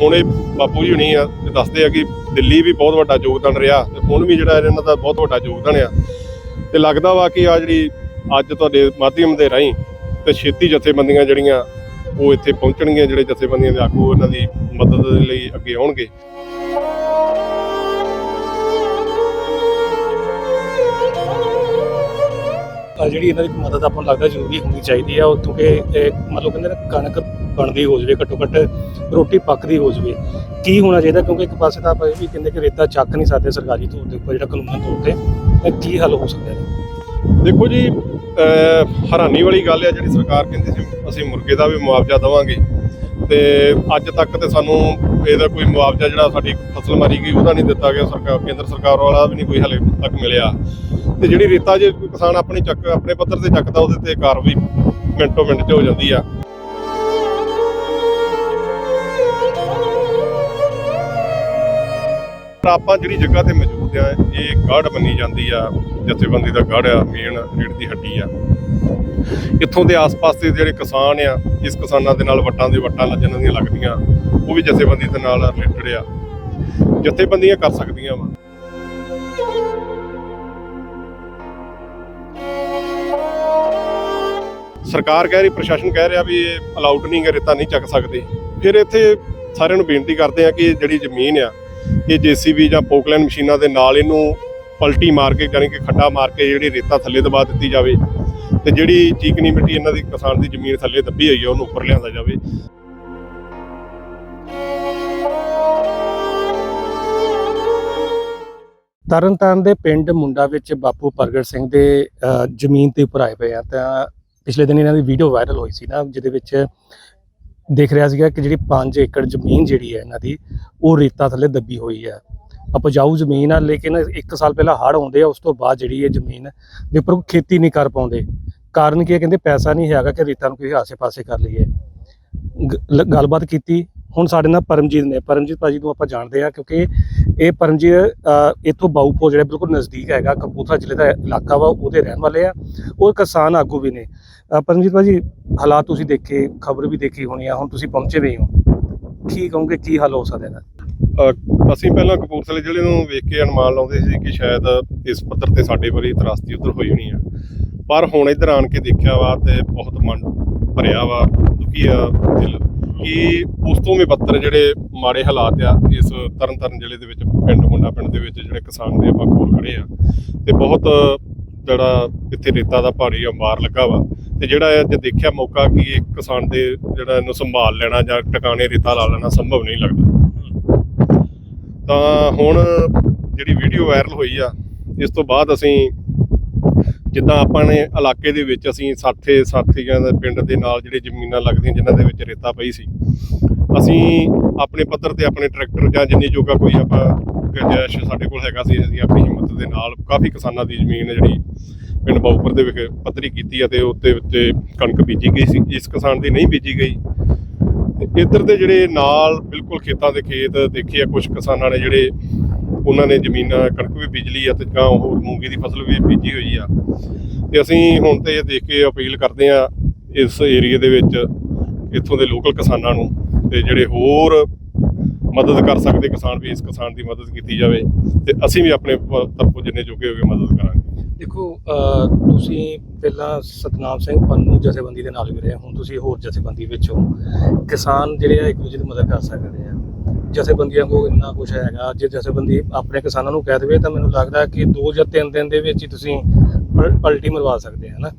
ਹੁਣ ਇਹ ਬਾਪੂ ਜੀ ਹੁਣੀ ਆ ਤੇ ਦੱਸਦੇ ਆ ਕਿ ਦਿੱਲੀ ਵੀ ਬਹੁਤ ਵੱਡਾ ਯੋਗਦਾਨ ਰਿਹਾ ਤੇ ਹੁਣ ਵੀ ਜਿਹੜਾ ਇਹਨਾਂ ਦਾ ਬਹੁਤ ਵੱਡਾ ਯੋਗਦਾਨ ਆ। ਤੇ ਲੱਗਦਾ ਵਾ ਕਿ ਆ ਜਿਹੜੀ ਅੱਜ ਤੁਹਾਡੇ ਮਾਧਿਅਮ ਦੇ ਰਾਹੀਂ ਤੇ ਛੇਤੀ ਜਥੇਬੰਦੀਆਂ ਜਿਹੜੀਆਂ ਉਹ ਇੱਥੇ ਪਹੁੰਚਣਗੀਆਂ, ਜਿਹੜੇ ਜਥੇਬੰਦੀਆਂ ਦੇ ਆਗੂ ਉਹਨਾਂ ਦੀ ਮਦਦ ਦੇ ਲਈ ਅੱਗੇ ਆਉਣਗੇ। ਜਿਹੜੀ ਇਹਨਾਂ ਦੀ ਮਦਦ ਆਪਾਂ ਨੂੰ ਲੱਗਦਾ ਜ਼ਰੂਰੀ ਹੋਣੀ ਚਾਹੀਦੀ ਆ ਉੱਥੋਂ ਕਿ ਮਤਲਬ ਕਹਿੰਦੇ ਨੇ ਕਣਕ ਬਣਦੀ ਹੋ ਜਵੇ, ਘੱਟੋ ਘੱਟ ਰੋਟੀ ਪੱਕਦੀ ਹੋ ਜਵੇ। ਕੀ ਹੋਣਾ ਚਾਹੀਦਾ? ਕਿਉਂਕਿ ਇੱਕ ਪਾਸੇ ਤਾਂ ਆਪਾਂ ਇਹ ਵੀ ਕਹਿੰਦੇ ਕਿ ਰੇਤਾ ਚੱਕ ਨਹੀਂ ਸਕਦੇ ਸਰਕਾਰੀ ਤੌਰ ਦੇ ਉੱਪਰ ਜਿਹੜਾ ਕਾਨੂੰਨ ਤੌਰ ਤੇ ਇਹ ਕੀ ਹੱਲ ਹੋ ਸਕਦਾ ਹੈ ਦੇਖੋ ਜੀ ਹੈਰਾਨੀ ਵਾਲੀ ਗੱਲ ਹੈ ਜਿਹੜੀ ਸਰਕਾਰ ਕਹਿੰਦੀ ਸੀ, ਅਸੀਂ ਮੁਰਗੇ ਦਾ ਵੀ ਮੁਆਵਜ਼ਾ ਦੇਵਾਂਗੇ। ਤੇ ਅੱਜ ਤੱਕ ਤੇ ਸਾਨੂੰ ਇਹਦਾ ਕੋਈ ਮੁਆਵਜ਼ਾ ਜਿਹੜਾ ਸਾਡੀ ਫਸਲ ਮਾਰੀ ਗਈ, ਉਹਦਾ ਨਹੀਂ ਦਿੱਤਾ ਗਿਆ ਸਰਕਾਰ, ਕੇਂਦਰ ਸਰਕਾਰ ਵਾਲਾ ਵੀ ਨਹੀਂ ਕੋਈ ਹਲੇ ਤੱਕ ਮਿਲਿਆ। ਤੇ ਜਿਹੜੀ ਰੇਤਾ ਜੇ ਕੋਈ ਕਿਸਾਨ ਆਪਣੀ ਚੱਕ, ਆਪਣੇ ਪੱਧਰ ਤੇ ਚੱਕਦਾ, ਉਹਦੇ ਤੇ ਕਾਰਵਾਈ ਮਿੰਟੋ ਮਿੰਟ 'ਚ ਹੋ ਜਾਂਦੀ ਆ। ਆਪਾਂ ਜਿਹੜੀ ਜਗ੍ਹਾ ਤੇ ਮੌਜੂਦ ਆ, ਇਹ ਗੜ ਮੰਨੀ ਜਾਂਦੀ ਆ, ਜਥੇਬੰਦੀ ਦਾ ਗੜ ਆ, ਮੇਨ ਰੀੜ ਦੀ ਹੱਡੀ ਆ। ਇੱਥੋਂ ਦੇ ਆਸ-ਪਾਸ ਦੇ ਜਿਹੜੇ ਕਿਸਾਨ ਆ, ਇਸ ਕਿਸਾਨਾਂ ਦੇ ਨਾਲ ਵਟਾਂ ਦੇ ਵਟਾਂ ਲੱਜਣ ਦੀਆਂ ਲੱਗਦੀਆਂ, ਉਹ ਵੀ ਜਥੇਬੰਦੀ ਦੇ ਨਾਲ ਰਿਲੇਟਡ ਆ। ਜਥੇਬੰਦੀਆਂ ਕਰ ਸਕਦੀਆਂ ਵਾ। ਸਰਕਾਰ ਕਹਿ ਰਹੀ, ਪ੍ਰਸ਼ਾਸਨ ਕਹਿ ਰਿਹਾ ਵੀ ਇਹ ਅਲਾਊਡ ਨਹੀਂ ਹੈ ਰੇਤਾ ਨਹੀਂ ਚੱਕ ਸਕਦੇ। ਫਿਰ ਇੱਥੇ ਸਾਰਿਆਂ ਨੂੰ ਬੇਨਤੀ ਕਰਦੇ ਆ ਕਿ ਜਿਹੜੀ ਜ਼ਮੀਨ ਆ, ਇਹ ਜੀਸੀਬੀ ਜਾਂ ਪੋਕਲੈਨ ਮਸ਼ੀਨਾਂ ਦੇ ਨਾਲ ਇਹਨੂੰ ਪਲਟੀ ਮਾਰ ਕੇ, ਜਾਣੀ ਕਿ ਖੱਡਾ ਮਾਰ ਕੇ ਜਿਹੜੀ ਰੇਤਾ ਥੱਲੇ ਦਬਾ ਦਿੱਤੀ ਜਾਵੇ ਤੇ ਜਿਹੜੀ ਚੀਕਨੀ ਮਿੱਟੀ ਇਹਨਾਂ ਦੀ ਕਿਸਾਨ ਦੀ ਜ਼ਮੀਨ ਥੱਲੇ ਦੱਬੀ ਹੋਈ ਹੈ ਉਹਨੂੰ ਉੱਪਰ ਲਿਆਂਦਾ ਜਾਵੇ। ਤਰਨਤਾਰਨ ਦੇ ਪਿੰਡ ਮੁੰਡਾ ਵਿੱਚ ਬਾਪੂ ਪ੍ਰਗਟ ਸਿੰਘ ਦੇ ਜ਼ਮੀਨ ਤੇ ਉੱਪਰ ਆਏ ਪਏ ਆ। ਤਾਂ ਪਿਛਲੇ ਦਿਨ ਇਹਨਾਂ ਦੀ ਵੀਡੀਓ ਵਾਇਰਲ ਹੋਈ ਸੀ ਨਾ ਜਿਹਦੇ ਵਿੱਚ ਦੇਖ ਰਿਹਾ ਸੀਗਾ ਕਿ ਜਿਹੜੀ 5 ਏਕੜ ਜ਼ਮੀਨ ਜਿਹੜੀ ਹੈ ਇਹਨਾਂ ਦੀ ਉਹ ਰੇਤਾ ਥੱਲੇ ਦੱਬੀ ਹੋਈ ਹੈ। ਉਪਜਾਊ ਜ਼ਮੀਨ ਆ ਲੇਕਿਨ 1 ਸਾਲ ਪਹਿਲਾਂ ਹੜ੍ਹ ਆਉਂਦੇ ਆ ਉਸ ਤੋਂ ਬਾਅਦ ਜਿਹੜੀ ਇਹ ਜ਼ਮੀਨ ਦੇ ਉੱਪਰ ਖੇਤੀ ਨਹੀਂ ਕਰ ਪਾਉਂਦੇ। ਕਾਰਨ ਕੀ ਹੈ? ਕਹਿੰਦੇ ਪੈਸਾ ਨਹੀਂ ਹੈਗਾ ਕਿ ਰੇਤਾ ਨੂੰ ਕਿਸੇ ਆਸੇ-ਪਾਸੇ ਕਰ ਲਈਏ। ਗੱਲਬਾਤ ਕੀਤੀ। ਹੁਣ ਸਾਡੇ ਨਾਲ ਪਰਮਜੀਤ ਨੇ। ਪਰਮਜੀਤ ਭਾਜੀ ਨੂੰ ਆਪਾਂ ਜਾਣਦੇ ਆ ਕਿਉਂਕਿ ਇਹ ਪਰਮਜੀਤ ਅ, ਇੱਥੋਂ ਬਾਊਪੋ ਜਿਹੜਾ ਬਿਲਕੁਲ ਨਜ਼ਦੀਕ ਹੈਗਾ ਕਪੂਰਥਲਾ ਜ਼ਿਲ੍ਹੇ ਦਾ ਇਲਾਕਾ ਵਾ ਉਹਦੇ ਰਹਿਣ ਵਾਲੇ ਆ। ਉਹ ਕਿਸਾਨ ਆਗੂ ਵੀ ਨੇ। ਪਰਮਜੀਤ ਭਾਜੀ ਹਾਲਾਤ ਤੁਸੀਂ ਦੇਖੇ, ਖਬਰ ਵੀ ਦੇਖੀ ਹੋਣੀ ਆ, ਹੁਣ ਤੁਸੀਂ ਪਹੁੰਚੇ ਵੀ ਹੋ। ਕੀ ਕਹੋਗੇ, ਕੀ ਹੱਲ ਹੋ ਸਕਦਾ ਇਹਦਾ? ਅਸੀਂ ਪਹਿਲਾਂ ਕਪੂਰਥਲੇ ਜ਼ਿਲ੍ਹੇ ਨੂੰ ਵੇਖ ਕੇ ਅਨੁਮਾਨ ਲਾਉਂਦੇ ਸੀ ਕਿ ਸ਼ਾਇਦ ਇਸ ਪੱਧਰ ਤੇ ਸਾਡੇ ਵਾਰੀ ਤਰਾਸਦੀ ਉਧਰ ਹੋਈ ਹੋਣੀ ਆ। ਪਰ ਹੁਣ ਇੱਧਰ ਆਣ ਕੇ ਦੇਖਿਆ ਵਾ ਤੇ ਬਹੁਤ ਮਨ ਭਰਿਆ ਵਾ, ਦੁਖੀ ਆ ਦਿਲ। ਕਿ ਉਸ ਤੋਂ ਵੀ ਬੱਤਰ ਜਿਹੜੇ ਮਾੜੇ ਹਾਲਾਤ ਆ, ਇਸ ਤਰਨਤਾਰਨ ਜ਼ਿਲ੍ਹੇ ਦੇ ਵਿੱਚ, ਪਿੰਡ ਮੁੰਡਾ ਪਿੰਡ ਦੇ ਵਿੱਚ ਜਿਹੜੇ ਕਿਸਾਨ ਦੇ ਆਪਾਂ ਕੋਲ ਖੜੇ ਆ। ਤੇ ਬਹੁਤ ਜਿਹੜਾ ਇੱਥੇ ਰੇਤਾ ਦਾ ਭਾਰੀ ਅੰਬਾਰ ਲੱਗਾ ਵਾ। ਤੇ ਜਿਹੜਾ ਇਹ ਜੇ ਦੇਖਿਆ ਮੌਕਾ ਕਿ ਇੱਕ ਕਿਸਾਨ ਦੇ ਜਿਹੜਾ ਇਹਨੂੰ ਸੰਭਾਲ ਲੈਣਾ ਜਾਂ ਟਿਕਾਣੇ ਰੇਤਾ ਲਾ ਲੈਣਾ ਸੰਭਵ ਨਹੀਂ ਲੱਗਦਾ। ਤਾਂ ਹੁਣ ਜਿਹੜੀ ਵੀਡੀਓ ਵਾਇਰਲ ਹੋਈ ਆ, ਇਸ ਤੋਂ ਬਾਅਦ ਅਸੀਂ ਜਿੱਦਾਂ ਆਪਾਂ ਨੇ ਇਲਾਕੇ ਦੇ ਵਿੱਚ ਅਸੀਂ ਸਾਥੇ ਸਾਥੀਆਂ ਦੇ ਪਿੰਡ ਦੇ ਨਾਲ ਜਿਹੜੇ ਜ਼ਮੀਨਾਂ ਲੱਗਦੀਆਂ ਜਿਨ੍ਹਾਂ ਦੇ ਵਿੱਚ ਰੇਤਾ ਪਈ ਸੀ, ਅਸੀਂ ਆਪਣੇ ਪੱਧਰ ਤੇ ਆਪਣੇ ਟਰੈਕਟਰ ਜਾਂ ਜਿੰਨੀ ਜੋਗਾ ਕੋਈ ਆਪਾਂ ਗੁੰਜਾਇਸ਼ ਸਾਡੇ ਕੋਲ ਹੈਗਾ ਸੀ, ਅਸੀਂ ਆਪਣੀ ਹਿੰਮਤ ਦੇ ਨਾਲ ਕਾਫੀ ਕਿਸਾਨਾਂ ਦੀ ਜ਼ਮੀਨ ਜਿਹੜੀ ਪਿੰਡ ਬਾਉਪਰ ਦੇ ਵਿਖੇ ਪੱਧਰੀ ਕੀਤੀ ਅਤੇ ਉੱਤੇ ਉੱਤੇ ਕਣਕ ਬੀਜੀ ਗਈ ਸੀ, ਇਸ ਕਿਸਾਨ ਦੀ ਨਹੀਂ ਬੀਜੀ ਗਈ। ਤੇ ਇੱਧਰ ਦੇ ਜਿਹੜੇ ਨਾਲ ਬਿਲਕੁਲ ਖੇਤਾਂ ਦੇ ਖੇਤ ਦੇਖੇ ਆ ਕੁਝ ਕਿਸਾਨਾਂ ਨੇ ਜਿਹੜੇ ਉਹਨਾਂ ਨੇ ਜ਼ਮੀਨਾਂ, ਕਣਕ ਵੀ ਬੀਜ ਲਈ ਆ ਤੇ ਗਾਂ ਹੋਰ ਮੂੰਗੀ ਦੀ ਫਸਲ ਵੀ ਬੀਜੀ ਹੋਈ ਆ। ਤੇ ਅਸੀਂ ਹੁਣ ਤੇ ਇਹ ਦੇਖ ਕੇ ਅਪੀਲ ਕਰਦੇ ਆ ਇਸ ਏਰੀਆ ਦੇ ਵਿੱਚ, ਇੱਥੋਂ ਦੇ ਲੋਕਲ ਕਿਸਾਨਾਂ ਨੂੰ ਤੇ ਜਿਹੜੇ ਹੋਰ ਮਦਦ ਕਰ ਸਕਦੇ ਕਿਸਾਨ ਵੀ, ਇਸ ਕਿਸਾਨ ਦੀ ਮਦਦ ਕੀਤੀ ਜਾਵੇ ਤੇ ਅਸੀਂ ਵੀ ਆਪਣੇ ਤਰਫੋਂ ਜਿੰਨੇ ਜੋਗੇ ਹੋਵੇ ਮਦਦ ਕਰਾਂਗੇ। ਦੇਖੋ ਤੁਸੀਂ ਪਹਿਲਾਂ ਸਤਨਾਮ ਸਿੰਘ ਪੰਨੂ ਜਥੇਬੰਦੀ ਦੇ ਨਾਲ ਵੀ ਰਹੇ ਹੁਣ ਤੁਸੀਂ ਹੋਰ ਜਥੇਬੰਦੀ ਵਿੱਚ ਹੋ। ਕਿਸਾਨ ਜਿਹੜੇ ਆ ਇੱਕ ਦੂਜੇ ਦੀ ਮਦਦ ਕਰ ਸਕਦੇ ਆ। ਜਥੇਬੰਦੀਆਂ ਕੋਲ ਇੰਨਾ ਕੁਝ ਹੈਗਾ ਜੇ ਜਥੇਬੰਦੀ ਆਪਣੇ ਕਿਸਾਨਾਂ ਨੂੰ ਕਹਿ ਦੇਵੇ ਤਾਂ ਮੈਨੂੰ ਲੱਗਦਾ ਕਿ 2 ਜਾਂ 3 ਦਿਨ ਦੇ ਵਿੱਚ ਹੀ ਤੁਸੀਂ ਪਲ- ਪਲਟੀ ਮਰਵਾ ਸਕਦੇ ਆ ਨਾ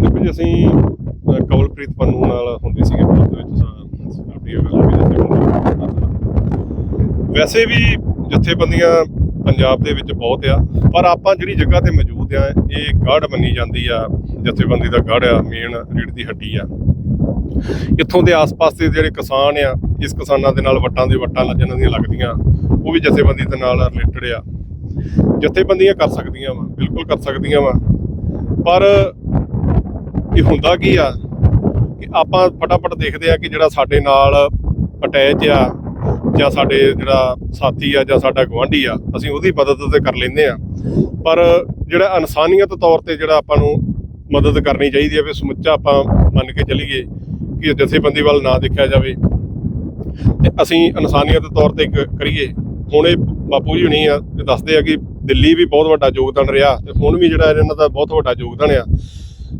ਦੇਖੋ ਜੀ ਅਸੀਂ ਅ, ਕਵਲਪ੍ਰੀਤ ਪੰਨੂ ਨਾਲ ਹੁੰਦੇ ਸੀਗੇ ਬਾਅਦ ਦੇ ਵਿੱਚ ਸਾਡੀ ਵੈਸੇ ਵੀ ਜਥੇਬੰਦੀਆਂ ਪੰਜਾਬ ਦੇ ਵਿੱਚ ਬਹੁਤ ਆ, ਪਰ ਆਪਾਂ ਜਿਹੜੀ ਜਗ੍ਹਾ ਤੇ ਮੌਜੂਦ ਆ, ਇਹ ਗੜ ਮੰਨੀ ਜਾਂਦੀ ਆ, ਜਥੇਬੰਦੀ ਦਾ ਗੜ ਆ, ਮੇਨ ਰੀੜ ਦੀ ਹੱਡੀ ਆ। ਇੱਥੋਂ ਦੇ ਆਸ-ਪਾਸ ਦੇ ਜਿਹੜੇ ਕਿਸਾਨ ਆ, ਇਸ ਕਿਸਾਨਾਂ ਦੇ ਨਾਲ ਵਟਾਂ ਦੇ ਵਟਾਂ ਲੱਗਣ ਦੀਆਂ ਲੱਗਦੀਆਂ, ਉਹ ਵੀ ਜਥੇਬੰਦੀ ਦੇ ਨਾਲ ਰਿਲੇਟਡ ਆ। ਜਥੇਬੰਦੀਆਂ ਕਰ ਸਕਦੀਆਂ ਵਾ, ਬਿਲਕੁਲ ਕਰ ਸਕਦੀਆਂ ਵਾ। ਪਰ ਇਹ ਹੁੰਦਾ ਕੀ ਆ, ਕਿ ਆਪਾਂ ਫਟਾਫਟ ਦੇਖਦੇ ਆ ਕਿ ਜਿਹੜਾ ਸਾਡੇ ਨਾਲ ਅਟੈਚ ਆ ਜਾਂ ਸਾਡੇ ਜਿਹੜਾ ਸਾਥੀ ਆ ਜਾਂ ਸਾਡਾ ਗਵਾਂਢੀ ਆ, ਅਸੀਂ ਉਹਦੀ ਮਦਦ ਤੇ ਕਰ ਲੈਂਦੇ ਆ। ਪਰ ਜਿਹੜਾ ਇਨਸਾਨੀਅਤ ਤੌਰ ਤੇ ਜਿਹੜਾ ਆਪਾਂ ਨੂੰ ਮਦਦ ਕਰਨੀ ਚਾਹੀਦੀ ਹੈ ਵੀ ਸਮੁੱਚਾ ਆਪਾਂ ਮੰਨ ਕੇ ਚੱਲੀਏ ਕਿ ਜਥੇਬੰਦੀ ਵੱਲ ਨਾ ਦੇਖਿਆ ਜਾਵੇ। ਤੇ ਅਸੀਂ ਇਨਸਾਨੀਅਤ ਤੌਰ ਤੇ ਇੱਕ ਕਰੀਏ। ਹੁਣ ਇਹ ਬਾਪੂ ਜੀ ਨਹੀਂ ਆ ਦੱਸਦੇ ਆ ਕਿ ਦਿੱਲੀ ਵੀ ਬਹੁਤ ਵੱਡਾ ਯੋਗਦਾਨ ਰਿਹਾ ਤੇ ਹੁਣ ਵੀ ਜਿਹੜਾ ਇਹਨਾਂ ਦਾ ਬਹੁਤ ਵੱਡਾ ਯੋਗਦਾਨ ਆ।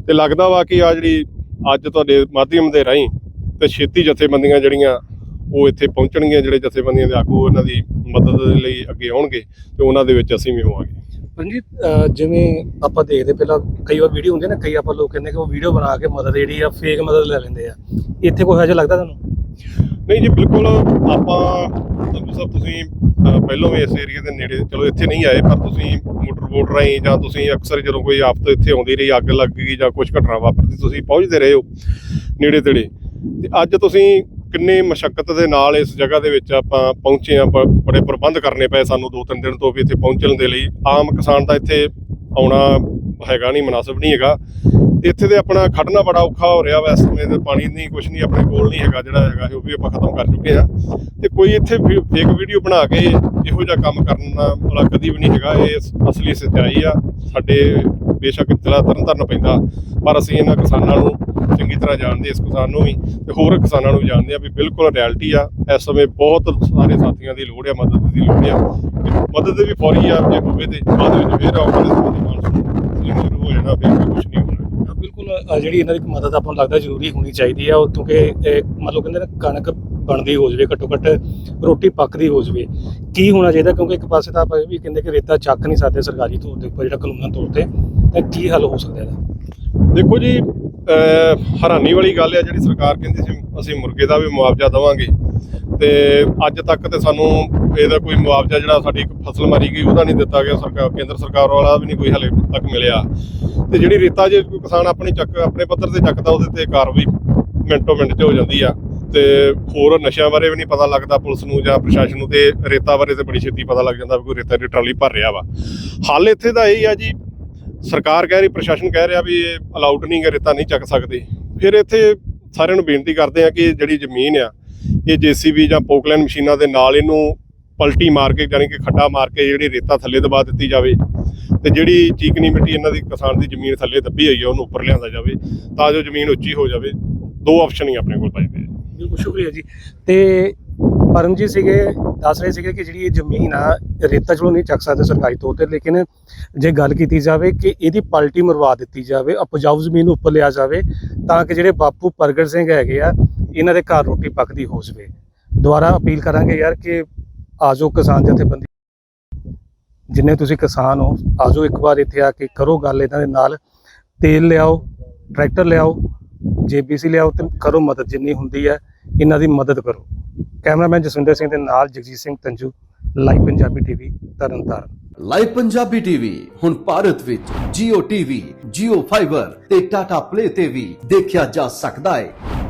ਤੇ ਲੱਗਦਾ ਵਾ ਕਿ ਆ ਜਿਹੜੀ ਅੱਜ ਤੁਹਾਡੇ ਮਾਧਿਅਮ ਦੇ ਰਾਹੀਂ ਤੇ ਛੇਤੀ ਜਥੇਬੰਦੀਆਂ ਜਿਹੜੀਆਂ ਉਹ ਇੱਥੇ ਪਹੁੰਚਣਗੀਆਂ ਜਿਹੜੇ ਜਥੇਬੰਦੀਆਂ ਦੇ ਆਗੂ ਉਹਨਾਂ ਦੀ ਮਦਦ ਦੇ ਲਈ ਅੱਗੇ ਆਉਣਗੇ ਤੇ ਉਹਨਾਂ ਦੇ ਵਿੱਚ ਅਸੀਂ ਵੀ ਹੋਵਾਂਗੇ। ਰਣਜੀਤ ਜਿਵੇਂ ਆਪਾਂ ਦੇਖਦੇ ਪਹਿਲਾਂ ਕਈ ਵਾਰ ਵੀਡੀਓ ਹੁੰਦੇ ਨਾ ਕਈ ਆਪਾਂ ਲੋਕ ਕਹਿੰਦੇ ਕਿ ਉਹ ਵੀਡੀਓ ਬਣਾ ਕੇ ਮਦਦ ਜਿਹੜੀ ਆ ਫੇਕ ਮਦਦ ਲੈ ਲੈਂਦੇ ਆ। ਇੱਥੇ ਕੋਈ ਹਜੇ ਲੱਗਦਾ ਤੁਹਾਨੂੰ? ਨਹੀਂ ਜੀ ਬਿਲਕੁਲ ਆਪਾਂ ਤੁਹਾਨੂੰ ਸਭ ਤੁਸੀਂ ਪਹਿਲਾਂ ਵੀ ਇਸ ਏਰੀਆ ਦੇ ਨੇੜੇ ਚਲੋ ਇੱਥੇ ਨਹੀਂ ਆਏ ਪਰ ਤੁਸੀਂ ਮੋਟਰ ਬੋਟ ਰਾਹੀਂ ਜਾਂ ਤੁਸੀਂ ਅਕਸਰ ਜਦੋਂ ਕੋਈ ਆਫਤ ਇੱਥੇ ਆਉਂਦੀ ਰਹੀ ਅੱਗ ਲੱਗ ਗਈ ਜਾਂ ਕੁਝ ਘਟਨਾ ਵਾਪਰਦੀ ਤੁਸੀਂ ਪਹੁੰਚਦੇ ਰਹੇ ਹੋ ਨੇੜੇ ਤੇੜੇ। ਤੇ ਅੱਜ ਤੁਸੀਂ ਕਿੰਨੀ ਮਸ਼ਕਕਤ ਦੇ ਨਾਲ ਇਸ ਜਗ੍ਹਾ ਦੇ ਵਿੱਚ ਆਪਾਂ ਪਹੁੰਚੇ ਆ ਬੜੇ ਪ੍ਰਬੰਧ ਕਰਨੇ ਪਏ ਸਾਨੂੰ ਦੋ ਤਿੰਨ ਦਿਨ ਤੋਂ ਵੀ ਇੱਥੇ ਪਹੁੰਚਣ ਦੇ ਲਈ। ਆਮ ਕਿਸਾਨ ਦਾ ਇੱਥੇ ਆਉਣਾ ਹੈਗਾ ਨਹੀਂ ਮناسب ਨਹੀਂ ਹੈਗਾ। ਇੱਥੇ ਤੇ ਆਪਣਾ ਖੜਨਾ ਬੜਾ ਔਖਾ ਹੋ ਰਿਹਾ ਵਾ, ਇਸ ਸਮੇਂ ਤੇ ਪਾਣੀ ਨਹੀਂ, ਕੁਛ ਨਹੀਂ, ਆਪਣੇ ਕੋਲ ਨਹੀਂ ਹੈਗਾ ਜਿਹੜਾ ਹੈਗਾ ਉਹ ਵੀ ਆਪਾਂ ਖਤਮ ਕਰ ਚੁੱਕੇ ਆ ਤੇ ਕੋਈ ਇੱਥੇ ਫੇਕ ਵੀਡੀਓ ਬਣਾ ਕੇ ਇਹੋ ਜਿਹਾ ਕੰਮ ਕਰਨਾ ਵਾਲਾ ਕਦੀ ਵੀ ਨਹੀਂ ਹੈਗਾ, ਇਹ ਅਸਲੀ ਸੱਚਾਈ ਆ। ਸਾਡੇ ਬੇਸ਼ੱਕ ਜ਼ਿਲ੍ਹਾ ਤਰਨਤਾਰਨ ਪੈਂਦਾ, ਪਰ ਅਸੀਂ ਇਹਨਾਂ ਕਿਸਾਨਾਂ ਨੂੰ ਚੰਗੀ ਤਰ੍ਹਾਂ ਜਾਣਦੇ, ਇਸ ਕਿਸਾਨ ਨੂੰ ਵੀ ਤੇ ਹੋਰ ਕਿਸਾਨਾਂ ਨੂੰ ਜਾਣਦੇ ਆ ਵੀ ਬਿਲਕੁਲ ਰਿਐਲਿਟੀ ਆ। ਇਸ ਸਮੇਂ ਬਹੁਤ ਸਾਰੇ ਸਾਥੀਆਂ ਦੀ ਲੋੜ ਆ, ਮਦਦ ਦੀ ਲੋੜ ਆ। ਮਦਦ ਵੀ ਫੌਰੀ ਆ, ਜੇ ਹੋਵੇ ਤੇ ਬਾਅਦ ਵਿੱਚ ਫੇਰ ਆਉਣ ਵਾਲੇ ਸਮੇਂ ਮਾਨਸੂਨ ਸ਼ੁਰੂ ਹੋ ਜਾਣਾ, ਫਿਰ ਕੁਝ ਨਹੀਂ ਹੋਣਾ। ਬਿਲਕੁਲ ਅਹ ਜਿਹੜੀ ਇਹਨਾਂ ਦੀ ਮਦਦ ਆਪਾਂ ਨੂੰ ਲੱਗਦਾ ਜ਼ਰੂਰੀ ਹੋਣੀ ਚਾਹੀਦੀ ਆ ਉਹ ਕਿਉਂਕਿ ਇਹ ਮਤਲਬ ਕਹਿੰਦੇ ਨੇ ਕਣਕ ਬਣਦੀ ਹੋ ਜਵੇ, ਘੱਟੋ ਘੱਟ ਰੋਟੀ ਪੱਕਦੀ ਹੋ ਜਵੇ। ਕੀ ਹੋਣਾ ਚਾਹੀਦਾ? ਕਿਉਂਕਿ ਇੱਕ ਪਾਸੇ ਤਾਂ ਆਪਾਂ ਇਹ ਵੀ ਕਹਿੰਦੇ ਕਿ ਰੇਤਾ ਚੱਕ ਨਹੀਂ ਸਕਦੇ ਸਰਕਾਰੀ ਤੌਰ 'ਤੇ ਉੱਪਰ, ਜਿਹੜਾ ਕਾਨੂੰਨਾਂ ਤੌਰ ਤੇ, ਤਾਂ ਕੀ ਹੱਲ ਹੋ ਸਕਦਾ ਇਹਦਾ? ਦੇਖੋ ਜੀ ਅਹ ਹੈਰਾਨੀ ਵਾਲੀ ਗੱਲ ਹੈ ਜਿਹੜੀ ਸਰਕਾਰ ਕਹਿੰਦੀ ਸੀ, ਅਸੀਂ ਮੁਰਗੇ ਦਾ ਵੀ ਮੁਆਵਜ਼ਾ ਦੇਵਾਂਗੇ। ਤੇ ਅੱਜ ਤੱਕ ਤੇ ਸਾਨੂੰ ਇਹਦਾ ਕੋਈ ਮੁਆਵਜ਼ਾ ਜਿਹੜਾ ਸਾਡੀ ਇੱਕ ਫਸਲ ਮਾਰੀ ਗਈ, ਉਹਦਾ ਨਹੀਂ ਦਿੱਤਾ ਗਿਆ ਸਰਕਾਰ, ਕੇਂਦਰ ਸਰਕਾਰ ਵਾਲਾ ਵੀ ਨਹੀਂ ਕੋਈ ਹਲੇ ਤੱਕ ਮਿਲਿਆ। ਤੇ ਜਿਹੜੀ ਰੇਤਾ ਜੇ ਕੋਈ ਕਿਸਾਨ ਆਪਣੀ ਚੱਕ, ਆਪਣੇ ਪੱਧਰ ਤੇ ਚੱਕਦਾ, ਉਹਦੇ ਤੇ ਕਾਰਵਾਈ ਮਿੰਟੋ ਮਿੰਟ 'ਚ ਹੋ ਜਾਂਦੀ ਆ। ਤੇ ਹੋਰ ਨਸ਼ਿਆਂ ਬਾਰੇ ਵੀ ਨਹੀਂ ਪਤਾ ਲੱਗਦਾ ਪੁਲਿਸ ਨੂੰ ਜਾਂ ਪ੍ਰਸ਼ਾਸਨ ਨੂੰ, ਤੇ ਰੇਤਾ ਬਾਰੇ ਤੇ ਬੜੀ ਛੇਤੀ ਪਤਾ ਲੱਗ ਜਾਂਦਾ ਵੀ ਕੋਈ ਰੇਤਾ ਦੀ ਟਰਾਲੀ ਭਰ ਰਿਹਾ ਵਾ। ਹੱਲ ਇੱਥੇ ਦਾ ਇਹ ਆ ਜੀ, ਸਰਕਾਰ ਕਹਿ ਰਹੀ, ਪ੍ਰਸ਼ਾਸਨ ਕਹਿ ਰਿਹਾ ਵੀ ਇਹ ਅਲਾਊਡ ਨਹੀਂ ਗਾ, ਰੇਤਾ ਨਹੀਂ ਚੱਕ ਸਕਦੇ। ਫਿਰ ਇੱਥੇ ਸਾਰਿਆਂ ਨੂੰ ਬੇਨਤੀ ਕਰਦੇ ਆ ਕਿ ਜਿਹੜੀ ਜ਼ਮੀਨ ਆ, ਇਹ ਜੀਸੀਬੀ ਜਾਂ ਪੋਕਲੈਨ ਮਸ਼ੀਨਾਂ ਦੇ ਨਾਲ ਇਹਨੂੰ ਪਲਟੀ ਮਾਰ ਕੇ ਯਾਨੀ ਕਿ ਖੱਡਾ ਮਾਰ ਕੇ ਜਿਹੜੀ ਰੇਤਾ ਥੱਲੇ ਦਬਾ ਦਿੱਤੀ ਜਾਵੇ ਤੇ ਜਿਹੜੀ ਚੀਕਨੀ ਮਿੱਟੀ ਇਹਨਾਂ ਦੀ ਕਿਸਾਨ ਦੀ ਜ਼ਮੀਨ ਥੱਲੇ ਦੱਬੀ ਹੋਈ ਆ, ਉਹਨੂੰ ਉੱਪਰ ਲਿਆਂਦਾ ਜਾਵੇ ਤਾਂ ਜੋ ਜ਼ਮੀਨ ਉੱਚੀ ਹੋ ਜਾਵੇ। ਦੋ ਆਪਸ਼ਨ ਹੀ ਆਪਣੇ ਕੋਲ ਬਚਦੇ ਆ ਬਿਲਕੁਲ, ਸ਼ੁਕਰੀਆ ਜੀ। ਤੇ ਪਰਮਜੀਤ ਸੀਗੇ, ਦੱਸ ਰਹੇ ਸੀਗੇ ਕਿ ਜਿਹੜੀ ਇਹ ਜ਼ਮੀਨ ਆ, ਰੇਤਾ ਚਲੋ ਨਹੀਂ ਚੱਕ ਸਕਦੇ ਸਰਕਾਰੀ ਤੌਰ ਤੇ, ਲੇਕਿਨ ਜੇ ਗੱਲ ਕੀਤੀ ਜਾਵੇ ਕਿ ਇਹਦੀ ਪਲਟੀ ਮਰਵਾ ਦਿੱਤੀ ਜਾਵੇ, ਉਪਜਾਊ ਜ਼ਮੀਨ ਉੱਪਰ ਲਿਆ ਜਾਵੇ, ਤਾਂ ਕਿ ਜਿਹੜੇ ਬਾਪੂ ਪ੍ਰਗਟ ਸਿੰਘ ਹੈਗੇ ਆ, ਇਹਨਾਂ ਦੇ ਘਰ ਰੋਟੀ ਪੱਕਦੀ ਹੋ ਸਕੇ ਦੁਬਾਰਾ ਅਪੀਲ ਕਰਾਂਗੇ ਯਾਰ ਕਿ ਆਜੋ ਕਿਸਾਨ ਜਥੇਬੰਦੀ। ਜਿੰਨੇ ਤੁਸੀਂ ਕਿਸਾਨ ਹੋ ਆਜੋ ਇੱਕ ਵਾਰ ਇੱਥੇ ਆ ਕੇ ਕਰੋ ਗੱਲ ਇਹਨਾਂ ਦੇ ਨਾਲ। ਤੇਲ ਲਿਆਓ ਟਰੈਕਟਰ ਲਿਆਓ ਜੇਬੀਸੀ ਲਿਆਓ ਤੇ ਕਰੋ ਮਦਦ ਜਿੰਨੀ ਹੁੰਦੀ ਹੈ ਇਹਨਾਂ ਦੀ ਮਦਦ ਕਰੋ। ਕੈਮਰਾਮੈਨ ਜਸਵਿੰਦਰ ਸਿੰਘ ਦੇ ਨਾਲ Jagjit Singh Tanju live Punjabi TV Tarn Taran. Live Punjabi TV ਹੁਣ ਭਾਰਤ ਵਿੱਚ Jio TV, Jio Fiber ਤੇ Tata Play ਤੇ ਵੀ ਦੇਖਿਆ ਜਾ ਸਕਦਾ ਹੈ।